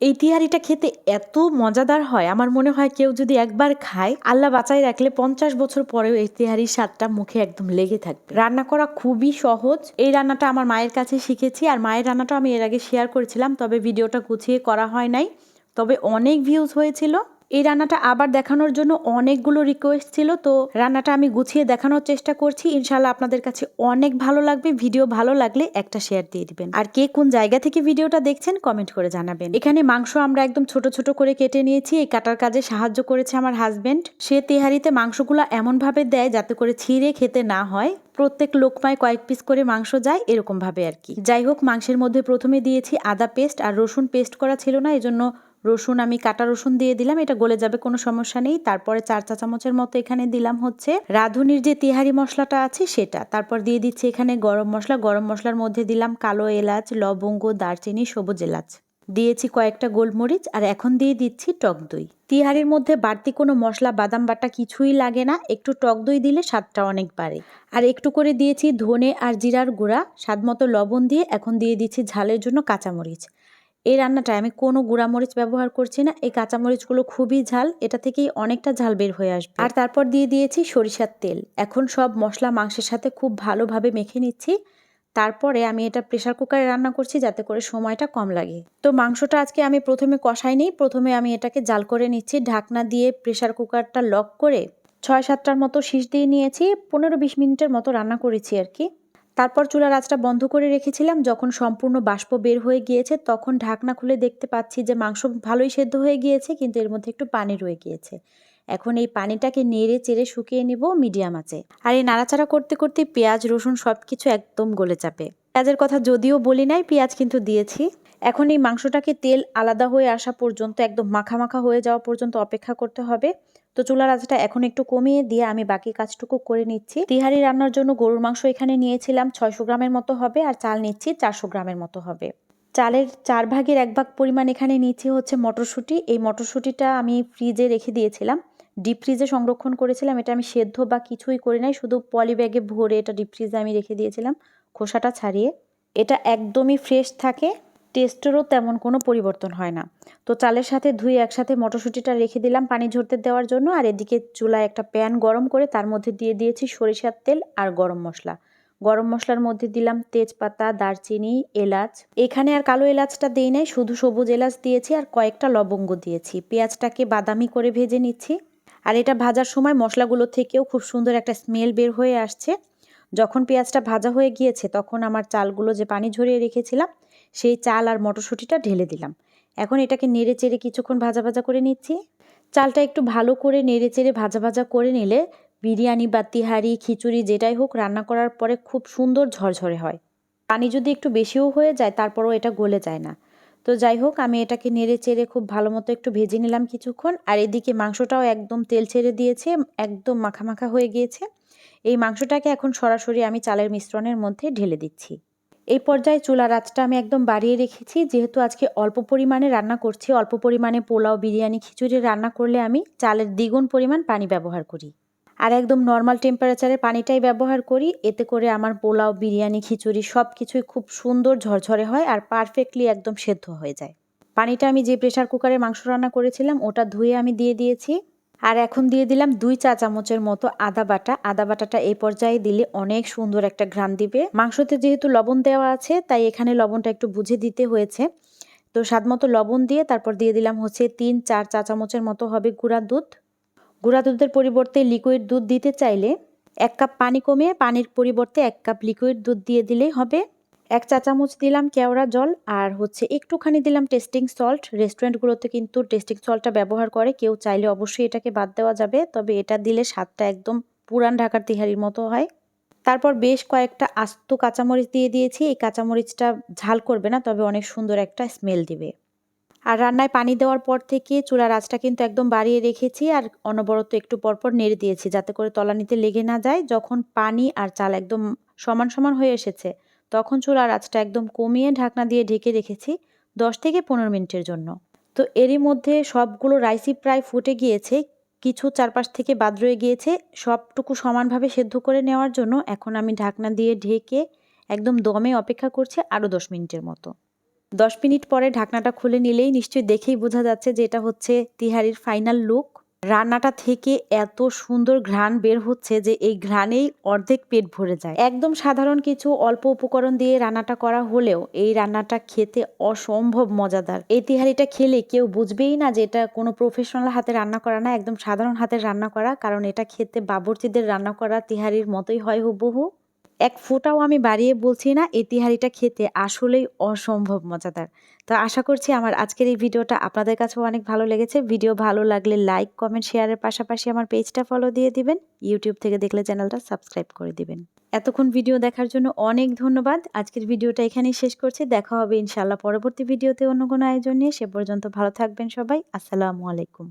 এই তিহারিটা খেতে এত মজাদার হয়। আমার মনে হয় কেউ যদি একবার খায়, আল্লাহ বাঁচাই রাখলে পঞ্চাশ বছর পরেও এই তিহারির স্বাদটা মুখে একদম লেগে থাকবে। রান্না করা খুবই সহজ। এই রান্নাটা আমার মায়ের কাছে শিখেছি আর মায়ের রান্নাটা আমি এর আগে শেয়ার করেছিলাম, তবে ভিডিওটা গুছিয়ে করা হয় নাই। তবে অনেক ভিউজ হয়েছিল। এই রান্নাটা আবার দেখানোর জন্য অনেকগুলো রিকোয়েস্ট ছিল, তো রান্নাটা আমি গুছিয়ে দেখানোর চেষ্টা করছি। ইনশাল্লাহ আপনাদের কাছে অনেক ভালো লাগবে, ভিডিও ভালো লাগলে একটা শেয়ার দিয়ে দিবেন। আর কে কোন জায়গা থেকে ভিডিওটা দেখছেন কমেন্ট করে জানাবেন। এখানে মাংস আমরা একদম ছোট ছোট করে কেটে নিয়েছি, এই কাটার কাজে সাহায্য করেছে আমার হাজবেন্ড সে তেহারিতে মাংসগুলো এমনভাবে দেয় যাতে করে ছিঁড়ে খেতে না হয়। প্রত্যেক লোকমায় কয়েক পিস করে মাংস যায় এরকম ভাবে আর কি। যাই হোক, মাংসের মধ্যে প্রথমে দিয়েছি আদা পেস্ট আর রসুন পেস্ট করা ছিল না, এজন্য রসুন আমি কাটা রসুন দিয়ে দিলাম, এটা গলে যাবে, কোনো সমস্যা নেই। তারপরে চার চা চামচের মতো এখানে দিলাম হচ্ছে রাঁধুনির যে তিহারি মশলাটা আছে সেটা। তারপর দিয়ে দিচ্ছি এখানে গরম মশলা, গরম মশলার মধ্যে দিলাম কালো এলাচ, লবঙ্গ, দারচিনি, সবুজ এলাচ। দিয়েছি কয়েকটা গোলমরিচ আর এখন দিয়ে দিচ্ছি টক দই। তিহারির মধ্যে বাড়তি কোনো মশলা, বাদাম বাটা কিছুই লাগে না, একটু টক দই দিলে স্বাদটা অনেক বাড়ে। আর একটু করে দিয়েছি ধনে আর জিরার গুঁড়া স্বাদ মতো লবণ দিয়ে এখন দিয়ে দিচ্ছি ঝালের জন্য কাঁচামরিচ। এই রান্নাটায় আমি কোনো গুঁড়ামরিচ ব্যবহার করছি না। এই কাঁচামরিচগুলো খুবই ঝাল, এটা থেকেই অনেকটা ঝাল বের হয়ে আসবে। আর তারপর দিয়ে দিয়েছি সরিষার তেল। এখন সব মশলা মাংসের সাথে খুব ভালোভাবে মেখে নিচ্ছি। তারপরে আমি এটা প্রেশার কুকারে রান্না করছি যাতে করে সময়টা কম লাগে। তো মাংসটা আজকে আমি প্রথমে কষাই নিই প্রথমে আমি এটাকে জাল করে নিচ্ছি। ঢাকনা দিয়ে প্রেশার কুকারটা লক করে ছয় সাতটার মতো শীষ দিয়ে নিয়েছি। পনেরো বিশ মিনিটের মতো রান্না করেছি আর কি। তারপর চুলার আঁচটা বন্ধ করে রেখেছিলাম। যখন সম্পূর্ণ বাষ্প বের হয়ে গিয়েছে, তখন ঢাকনা খুলে দেখতে পাচ্ছি যে মাংস ভালোই সেদ্ধ হয়ে গিয়েছে, কিন্তু এর মধ্যে একটু পানি রয়ে গিয়েছে। এখন এই পানিটাকে নেড়ে চেড়ে শুকিয়ে নেব মিডিয়াম আছে আর এই নাড়াচাড়া করতে করতে পেঁয়াজ, রসুন সব কিছু একদম গলে চাপে পেঁয়াজের কথা যদিও বলি নাই, পেঁয়াজ কিন্তু দিয়েছি। এখন এই মাংসটাকে তেল আলাদা হয়ে আসা পর্যন্ত একদম মাখা মাখা হয়ে যাওয়া পর্যন্ত অপেক্ষা করতে হবে। তো চুলার আঁচটা এখন একটু কমিয়ে দিয়ে আমি বাকি কাজটুকু করে নিচ্ছি। তিহারি রান্নার জন্য গরুর মাংস এখানে নিয়েছিলাম ছয়শো গ্রামের মতো হবে আর চাল নিচ্ছি চারশো গ্রামের মতো হবে। চালের চার ভাগের এক ভাগ পরিমাণ এখানে নিচ্ছি হচ্ছে মটরশুঁটি। এই মটরশুঁটিটা আমি ফ্রিজে রেখে দিয়েছিলাম। ডিপ ফ্রিজে সংরক্ষণ করেছিলাম। এটা আমি সেদ্ধ বা কিছুই করি নাই, শুধু পলি ব্যাগে ভরে এটা ডিপ ফ্রিজে আমি রেখে দিয়েছিলাম খোসাটা ছাড়িয়ে। এটা একদমই ফ্রেশ থাকে। টেস্টেরও তেমন কোনো পরিবর্তন হয় না। তো চালের সাথে ধুয়ে একসাথে মটরশুঁটিটা রেখে দিলাম পানি ঝরতে দেওয়ার জন্য আর এদিকে চুলায় একটা প্যান গরম করে তার মধ্যে দিয়ে দিয়েছি সরিষার তেল আর গরম মশলা। গরম মশলার মধ্যে দিলাম তেজপাতা, দারচিনি, এলাচ। এখানে আর কালো এলাচটা দিই নাই, শুধু সবুজ এলাচ দিয়েছি আর কয়েকটা লবঙ্গ দিয়েছি। পেঁয়াজটাকে বাদামি করে ভেজে নিচ্ছি। আর এটা ভাজার সময় মশলাগুলো থেকেও খুব সুন্দর একটা স্মেল বের হয়ে আসছে। যখন পেঁয়াজটা ভাজা হয়ে গিয়েছে তখন আমার চালগুলো যে পানি ঝরিয়ে রেখেছিলাম সেই চাল আর মটরশুঁটিটা ঢেলে দিলাম। এখন এটাকে নেড়ে চেড়ে কিছুক্ষণ ভাজা ভাজা করে নিচ্ছি। চালটা একটু ভালো করে নেড়ে চেড়ে ভাজা ভাজা করে নিলে বিরিয়ানি বা তিহারি, খিচুড়ি যেটাই হোক রান্না করার পরে খুব সুন্দর ঝরঝরে হয়। পানি যদি একটু বেশিও হয়ে যায় তারপরও এটা গলে যায় না। তো যাই হোক, আমি এটাকে নেড়ে চেড়ে খুব ভালো মতো একটু ভেজে নিলাম কিছুক্ষণ। আর এদিকে মাংসটাও একদম তেল ছেড়ে দিয়েছে, একদম মাখা মাখা হয়ে গিয়েছে। এই মাংসটাকে এখন সরাসরি আমি চালের মিশ্রণের মধ্যে ঢেলে দিচ্ছি। এই পর্যায়ে চুলার আঁচটা আমি একদম বাড়িয়ে রেখেছি। যেহেতু আজকে অল্প পরিমাণে রান্না করছি, অল্প পরিমাণে পোলাও, বিরিয়ানি, খিচুড়ি রান্না করলে আমি চালের দ্বিগুণ পরিমাণ পানি ব্যবহার করি। আর একদম নর্মাল টেম্পারেচারে পানিটাই ব্যবহার করি। এতে করে আমার পোলাও, বিরিয়ানি, খিচুড়ি সব কিছুই খুব সুন্দর ঝরঝরে হয় আর পারফেক্টলি একদম সেদ্ধ হয়ে যায়। পানিটা আমি যে প্রেশার কুকারে মাংস রান্না করেছিলাম, ওটা ধুয়ে আমি দিয়ে দিয়েছি। আর এখন দিয়ে দিলাম দুই চা চামচের মতো আদা বাটা। আদা বাটাটা এই পর্যায়ে দিলে অনেক সুন্দর একটা ঘ্রাণ দিবে। মাংসতে যেহেতু লবণ দেওয়া আছে, তাই এখানে লবণটা একটু বুঝে দিতে হয়েছে। তো স্বাদ মতো লবণ দিয়ে তারপর দিয়ে দিলাম হচ্ছে তিন, চার চা চামচের মতো হবে গুঁড়া দুধ। গুঁড়া দুধের পরিবর্তে লিকুইড দুধ দিতে চাইলে এক কাপ পানি কমিয়ে পানির পরিবর্তে এক কাপ লিকুইড দুধ দিয়ে দিলেই হবে। এক চা চামচ দিলাম কেওড়া জল আর হচ্ছে একটুখানি দিলাম টেস্টিং সল্ট রেস্টুরেন্টগুলোতে কিন্তু টেস্টিং সল্টটা ব্যবহার করে, কেউ চাইলে অবশ্যই এটাকে বাদ দেওয়া যাবে, তবে এটা দিলে স্বাদটা একদম পুরান ঢাকার তিহারির মতো হয়। তারপর বেশ কয়েকটা আস্ত কাঁচামরিচ দিয়ে দিয়েছি, এই কাঁচামরিচটা ঝাল করবে না, তবে অনেক সুন্দর একটা স্মেল দিবে। আর রান্নায় পানি দেওয়ার পর থেকে চুলার আঁচটা কিন্তু একদম বাড়িয়ে রেখেছি আর অনবরত একটু পরপর নেড়ে দিয়েছি, যাতে করে তলানিতে লেগে না যায়। যখন পানি আর চাল একদম সমান সমান হয়ে এসেছে তখন চুলার আঁচটা একদম কমিয়ে ঢাকনা দিয়ে ঢেকে রেখেছি দশ থেকে পনেরো মিনিটের জন্য। তো এরই মধ্যে সবগুলো রাইসই প্রায় ফুটে গিয়েছে, কিছু চারপাশ থেকে বাদ রয়ে গিয়েছে, সবটুকু সমানভাবে সেদ্ধ করে নেওয়ার জন্য এখন আমি ঢাকনা দিয়ে ঢেকে একদম দমে অপেক্ষা করছি আরও দশ মিনিটের মতো। দশ মিনিট পরে ঢাকনাটা খুলে নিলেই নিশ্চয়ই দেখেই বোঝা যাচ্ছে যে এটা হচ্ছে তিহারির ফাইনাল লুক। রান্নাটা থেকে এত সুন্দর ঘ্রাণ বের হচ্ছে যে এই ঘ্রাণেই অর্ধেক পেট ভরে যায়। একদম সাধারণ কিছু অল্প উপকরণ দিয়ে রান্নাটা করা হলেও এই রান্নাটা খেতে অসম্ভব মজাদার। এই তিহারিটা খেলে কেউ বুঝবেই না যে এটা কোনো প্রফেশনাল হাতে রান্না করা না, একদম সাধারণ হাতে রান্না করা, কারণ এটা খেতে বাবরচিদের রান্না করা তিহারির মতোই হয় হুবহু। এক ফোঁটাও আমি বাড়িয়ে বলছি না, এই তিহারিটা খেতে আসলেই অসম্ভব মজাদার। তো আশা করছি আমার আজকের এই ভিডিওটা আপনাদের কাছেও অনেক ভালো লেগেছে। ভিডিও ভালো লাগলে লাইক কমেন্ট শেয়ারের পাশাপাশি আমার পেজটা ফলো দিয়ে দিবেন। ইউটিউব থেকে দেখলে চ্যানেলটা সাবস্ক্রাইব করে দিবেন। এতক্ষণ ভিডিও দেখার জন্য অনেক ধন্যবাদ। আজকের ভিডিওটা এখানেই শেষ করছি। দেখা হবে ইনশাল্লাহ পরবর্তী ভিডিওতে অন্য কোনো আয়োজন নিয়ে। সে পর্যন্ত ভালো থাকবেন সবাই। আসসালামু আলাইকুম।